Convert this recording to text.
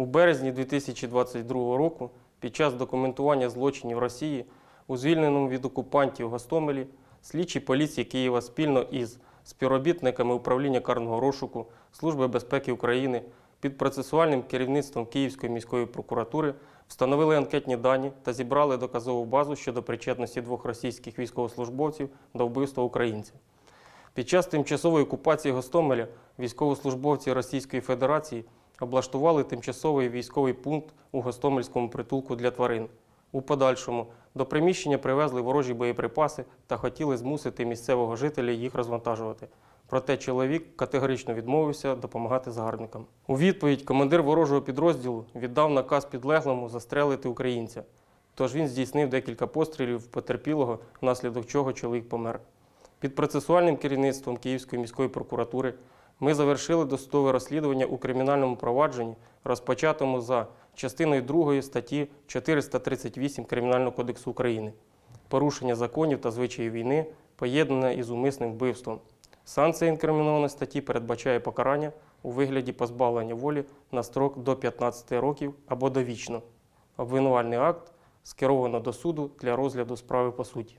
У березні 2022 року під час документування злочинів Росії у звільненому від окупантів Гостомелі слідчі поліції Києва спільно із співробітниками управління карного розшуку Служби безпеки України під процесуальним керівництвом Київської міської прокуратури встановили анкетні дані та зібрали доказову базу щодо причетності двох російських військовослужбовців до вбивства українців. Під час тимчасової окупації Гостомеля військовослужбовці Російської Федерації облаштували тимчасовий військовий пункт у Гостомельському притулку для тварин. У подальшому до приміщення привезли ворожі боєприпаси та хотіли змусити місцевого жителя їх розвантажувати. Проте чоловік категорично відмовився допомагати загарбникам. У відповідь командир ворожого підрозділу віддав наказ підлеглому застрелити українця. Тож він здійснив декілька пострілів потерпілого, внаслідок чого чоловік помер. Під процесуальним керівництвом Київської міської прокуратури ми завершили досудове розслідування у кримінальному провадженні, розпочатому за частиною 2 статті 438 Кримінального кодексу України. Порушення законів та звичаїв війни поєднане із умисним вбивством. Санкція інкримінованої статті передбачає покарання у вигляді позбавлення волі на строк до 15 років або довічно. Обвинувальний акт скеровано до суду для розгляду справи по суті.